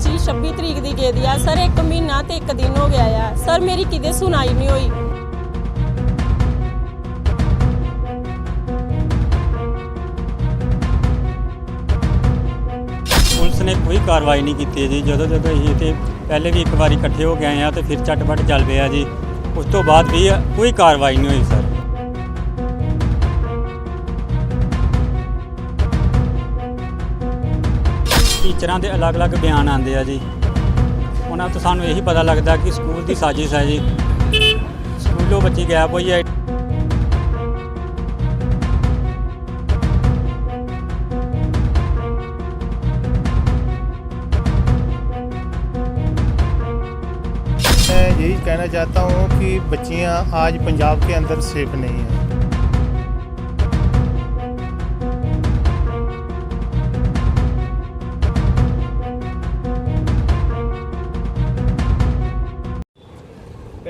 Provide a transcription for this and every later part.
ਬੱਚੀ 26 ਤਰੀਕ ਦੀ ਗਈ ਦੀ ਆ। ਸਰ, ਇੱਕ ਮਹੀਨਾ ਤੇ ਇੱਕ ਦਿਨ ਹੋ ਗਿਆ ਆ। ਸਰ, ਮੇਰੀ ਕਿਤੇ ਸੁਣਾਈ ਨਹੀਂ ਹੋਈ। ਪੁਲਿਸ ਨੇ ਕੋਈ ਕਾਰਵਾਈ ਨਹੀਂ ਕੀਤੀ ਜੀ। ਜਦੋਂ ਜਦੋਂ ਅਸੀਂ ਤੇ ਪਹਿਲੇ ਵੀ ਇੱਕ ਵਾਰੀ ਇਕੱਠੇ ਹੋ ਗਏ ਆ ਤੇ ਫਿਰ ਝਟਪਟ ਚੱਲ ਪਿਆ ਜੀ। ਉਸ ਤੋਂ ਬਾਅਦ ਵੀ ਕੋਈ ਕਾਰਵਾਈ ਨਹੀਂ ਹੋਈ, ਸਰ। ਟੀਚਰਾਂ ਦੇ ਅਲੱਗ-ਅਲੱਗ ਬਿਆਨ ਆਉਂਦੇ ਆ ਜੀ ਉਹਨਾਂ ਤੋਂ ਸਾਨੂੰ ਇਹੀ ਪਤਾ ਲੱਗਦਾ ਕਿ ਸਕੂਲ ਦੀ ਸਾਜ਼ਿਸ਼ ਹੈ ਜੀ ਸਕੂਲੋਂ ਬੱਚੀ ਗਾਇਬ ਹੋਈ ਹੈ मैं यही कहना चाहता हूँ कि बच्चियाँ आज पंजाब के अंदर सेफ नहीं हैं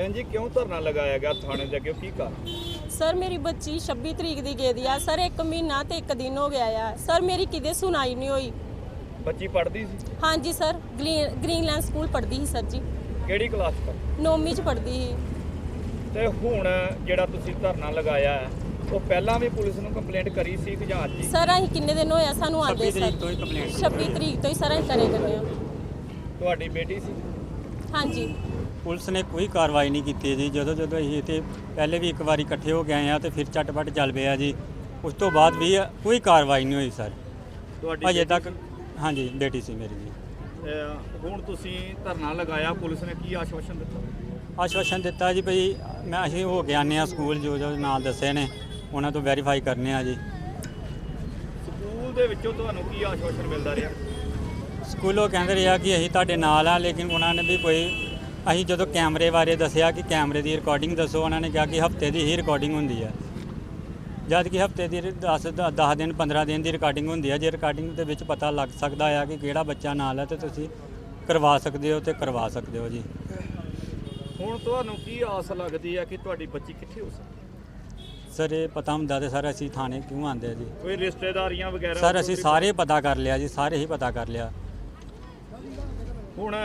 ਭੈਣ ਜੀ ਕਿਉਂ ਧਰਨਾ ਲਗਾਇਆ ਗਿਆ ਥਾਣੇ ਦੇ ਅੱਗੇ? ਕੀ ਕਾਰਨ? ਸਰ ਮੇਰੀ ਬੱਚੀ 26 ਤਰੀਕ ਦੀ ਗਈ ਦੀ ਆ। ਸਰ ਇੱਕ ਮਹੀਨਾ ਤੇ ਇੱਕ ਦਿਨ ਹੋ ਗਿਆ ਆ। ਸਰ ਮੇਰੀ ਕਿਤੇ ਸੁਣਾਈ ਨਹੀਂ ਹੋਈ। ਬੱਚੀ ਪੜ੍ਹਦੀ ਸੀ? ਹਾਂਜੀ ਸਰ ਗ੍ਰੀ- ਗ੍ਰੀਨਲੈਂਡ ਸਕੂਲ ਪੜ੍ਹਦੀ ਸੀ ਸਰ ਜੀ। ਕਿਹੜੀ ਕਲਾਸ ਤੱਕ ਨੌਵੀਂ ਚ ਪੜ੍ਹਦੀ ਸੀ। ਤੇ ਹੁਣ ਜਿਹੜਾ ਤੁਸੀਂ ਧਰਨਾ ਲਗਾਇਆ ਹੈ ਉਹ ਪਹਿਲਾਂ ਵੀ ਪੁਲਿਸ ਨੂੰ ਕੰਪਲੇਂਟ ਕਰੀ ਸੀ ਕਿ ਜਾਂ ਅੱਜ ਹੀ? ਸਰ ਅਸੀਂ ਕਿੰਨੇ ਦਿਨ ਹੋਇਆ ਸਾਨੂੰ ਆਂਦੇ 26 ਸਰ। ਤਰੀਕ ਤੋਂ ਹੀ ਕੰਪਲੇਂਟ 26 ਤਰੀਕ ਤੋਂ ਹੀ ਸਰ ਅਸੀਂ ਕਰੇ ਕਰਨੇ ਆ। ਤੁਹਾਡੀ ਬੇਟੀ ਸੀ? ਹਾਂਜੀ। ਪੁਲਿਸ ਨੇ ਕੋਈ ਕਾਰਵਾਈ ਨਹੀਂ ਕੀਤੀ ਜੀ। ਜਦੋਂ ਜਦੋਂ ਅਸੀਂ ਤੇ ਪਹਿਲੇ ਵੀ ਇੱਕ ਵਾਰੀ ਇਕੱਠੇ ਹੋ ਆਏ ਆ ਤੇ ਫਿਰ ਝਟਪਟ ਚੱਲ ਪਿਆ ਜੀ। ਉਸ ਤੋਂ ਬਾਅਦ ਵੀ ਕੋਈ ਕਾਰਵਾਈ ਨਹੀਂ ਹੋਈ ਸਰ। ਤੁਹਾਡੀ ਅਜੇ ਤੱਕ ਹਾਂਜੀ ਬੇਟੀ ਸੀ ਮੇਰੀ ਜੀ। ਅਹ ਹੁਣ ਤੁਸੀਂ ਧਰਨਾ ਲਗਾਇਆ ਪੁਲਿਸ ਨੇ ਕੀ ਆਸ਼ਵਾਸਨ ਦਿੱਤਾ? ਆਸ਼ਵਾਸਨ ਦਿੱਤਾ ਜੀ ਭਈ ਮੈਂ ਅਸੀਂ ਹੋ ਕੇ ਆਨੇ ਆ ਸਕੂਲ ਜੋ ਜੋ ਨਾਂ ਦੱਸੇ ਨੇ ਉਹਨਾਂ ਤੋਂ ਵੈਰੀਫਾਈ ਕਰਨੇ ਆ ਜੀ। ਸਕੂਲ ਦੇ ਵਿੱਚੋਂ ਤੁਹਾਨੂੰ ਕੀ ਆਸ਼ਵਾਸਨ ਮਿਲਦਾ ਰਿਹਾ? ਸਕੂਲੋਂ ਕਹਿੰਦੇ ਰਿਹਾ ਕਿ ਅਸੀਂ ਤੁਹਾਡੇ ਨਾਲ ਆ ਲੇਕਿਨ ਉਹਨਾਂ ਨੇ ਵੀ ਕੋਈ ਅਸੀਂ ਜਦੋਂ ਕੈਮਰੇ ਬਾਰੇ ਦੱਸਿਆ ਕਿ ਕੈਮਰੇ ਦੀ ਰਿਕਾਰਡਿੰਗ ਦੱਸੋ ਉਹਨਾਂ ਨੇ ਕਿਹਾ ਕਿ ਹਫ਼ਤੇ ਦੀ ਹੀ ਰਿਕਾਰਡਿੰਗ ਹੁੰਦੀ ਹੈ ਜਦ ਕਿ ਹਫ਼ਤੇ ਦੀ 10 10 ਦਿਨ 15 ਦਿਨ ਦੀ ਰਿਕਾਰਡਿੰਗ ਹੁੰਦੀ ਹੈ ਜੇ ਰਿਕਾਰਡਿੰਗ ਦੇ ਵਿੱਚ ਪਤਾ ਲੱਗ ਸਕਦਾ ਆ ਕਿ ਕਿਹੜਾ ਬੱਚਾ ਨਾਲ ਹੈ ਤੇ ਤੁਸੀਂ ਕਰਵਾ ਸਕਦੇ ਹੋ ਤੇ ਕਰਵਾ ਸਕਦੇ ਹੋ ਜੀ। ਹੁਣ ਤੁਹਾਨੂੰ ਕੀ ਆਸ ਲੱਗਦੀ ਹੈ ਕਿ ਤੁਹਾਡੀ ਬੱਚੀ ਕਿੱਥੇ ਹੋ ਸਕਦੀ? ਸਰ ਇਹ ਪਤਾ ਹੁੰਦਾ ਤੇ ਸਰ ਅਸੀਂ ਥਾਣੇ ਕਿਉਂ ਆਉਂਦੇ ਆ ਜੀ? ਕੋਈ ਰਿਸ਼ਤੇਦਾਰੀਆਂ ਵਗੈਰਾ ਸਰ ਅਸੀਂ ਸਾਰੇ ਪਤਾ ਕਰ ਲਿਆ ਜੀ ਸਾਰੇ ਹੀ ਪਤਾ ਕਰ ਲਿਆ। ਹੁਣ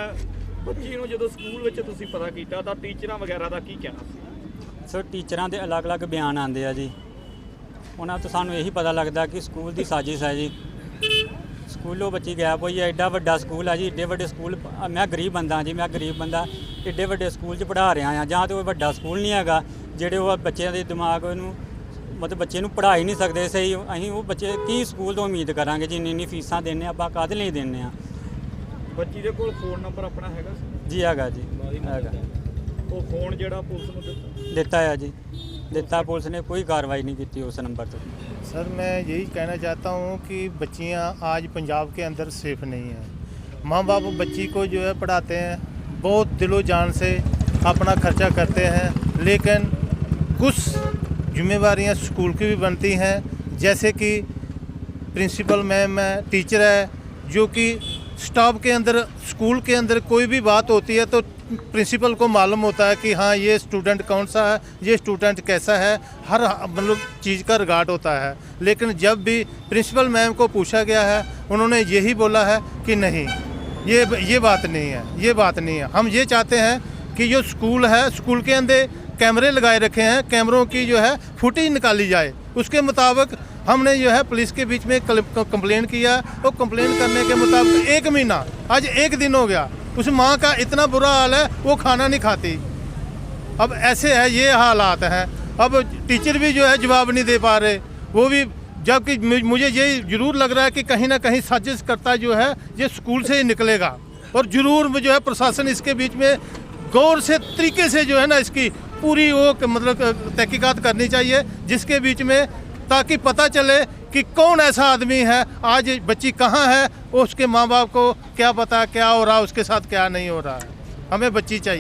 ਬੱਚੀ ਨੂੰ ਜਦੋਂ ਸਕੂਲ ਵਿੱਚ ਤੁਸੀਂ ਪਤਾ ਕੀਤਾ ਤਾਂ ਟੀਚਰਾਂ ਵਗੈਰਾ ਦਾ ਕੀ ਕਹਿਣਾ ਸੀ? ਸੋ ਟੀਚਰਾਂ ਦੇ ਅਲੱਗ-ਅਲੱਗ ਬਿਆਨ ਆਉਂਦੇ ਆ ਜੀ। ਉਹਨਾਂ ਤੋਂ ਸਾਨੂੰ ਇਹੀ ਪਤਾ ਲੱਗਦਾ ਕਿ ਸਕੂਲ ਦੀ ਸਾਜ਼ਿਸ਼ ਹੈ ਜੀ। ਸਕੂਲੋਂ ਬੱਚੀ ਗਾਇਬ ਹੋਈ ਹੈ ਐਡਾ ਵੱਡਾ ਸਕੂਲ ਹੈ ਜੀ ਏਡੇ ਵੱਡੇ ਸਕੂਲ ਮੈਂ ਗਰੀਬ ਬੰਦਾ ਜੀ, ਮੈਂ ਗਰੀਬ ਬੰਦਾ ਏਡੇ ਵੱਡੇ ਸਕੂਲ 'ਚ ਪੜ੍ਹਾ ਰਿਹਾ ਆ। ਜਾਂ ਤੇ ਉਹ ਵੱਡਾ ਸਕੂਲ ਨਹੀਂ ਹੈਗਾ, ਜਿਹੜੇ ਉਹ ਬੱਚਿਆਂ ਦੇ ਦਿਮਾਗ ਨੂੰ, ਮਤਲਬ ਬੱਚੇ ਨੂੰ ਪੜ੍ਹਾ ਹੀ ਨਹੀਂ ਸਕਦੇ ਸਹੀ। ਅਸੀਂ ਉਹ ਬੱਚੇ ਕੀ ਸਕੂਲ ਤੋਂ ਉਮੀਦ ਕਰਾਂਗੇ ਜੀ ਇੰਨੀ ਇੰਨੀ ਫੀਸਾਂ ਦਿੰਨੇ ਆਪਾਂ ਕਾਹਦੇ ਲਈ ਦਿੰਨੇ ਆ? ਬੱਚੀ ਦੇ ਕੋਲ ਫੋਨ ਨੰਬਰ ਆਪਣਾ ਹੈਗਾ ਸੀ ਜੀ ਹੈਗਾ ਜੀ ਹੈਗਾ ਉਹ ਫੋਨ ਜਿਹੜਾ ਪੁਲਿਸ ਨੂੰ ਦਿੱਤਾ ਦਿੱਤਾ ਆ ਜੀ ਦਿੱਤਾ ਪੁਲਿਸ ਨੇ ਕੋਈ ਕਾਰਵਾਈ ਨਹੀਂ ਕੀਤੀ ਉਸ ਨੰਬਰ ਤੇ सर मैं यही कहना चाहता हूँ कि बच्चियाँ आज पंजाब के अंदर सेफ नहीं हैं माँ बाप बच्ची को जो है पढ़ाते हैं बहुत दिलो जान से अपना खर्चा करते हैं लेकिन कुछ जिम्मेवारियाँ स्कूल की भी बनती हैं जैसे कि प्रिंसिपल मैम है टीचर है जो कि स्टाफ के अंदर, स्कूल के अंदर कोई भी बात होती है तो प्रिंसिपल को मालूम होता है कि हाँ ये स्टूडेंट कौन सा है, ये स्टूडेंट कैसा है, हर मतलब चीज़ का रिगार्ड होता है। लेकिन जब भी प्रिंसिपल मैम को पूछा गया है, उन्होंने यही बोला है कि नहीं, ये ये बात नहीं है, ये बात नहीं है। हम ये चाहते हैं कि जो स्कूल है, स्कूल के अंदर कैमरे लगाए रखे हैं, कैमरों की जो है फुटेज निकाली जाए। उसके मुताबिक हमने जो है पुलिस के बीच में कंप्लेंट किया। और कंप्लेंट करने के मुताबिक एक महीना, आज एक दिन हो गया। उस माँ का इतना बुरा हाल है, वो खाना नहीं खाती। अब ऐसे है, ये हालात हैं। अब टीचर भी जो है जवाब नहीं दे पा रहे। वो भी जबकि मुझे ये ज़रूर लग रहा है कि कहीं ना कहीं साजिश करता जो है, ये स्कूल से ही निकलेगा। और ज़रूर जो है प्रशासन इसके बीच में गौर से, तरीके से जो है ना इसकी पूरी वो मतलब तहकीकात करनी चाहिए, जिसके बीच में ताकि पता चले कि कौन ऐसा आदमी है आज बच्ची कहाँ है उसके माँ बाप को क्या पता क्या हो रहा है उसके साथ क्या नहीं हो रहा है हमें बच्ची चाहिए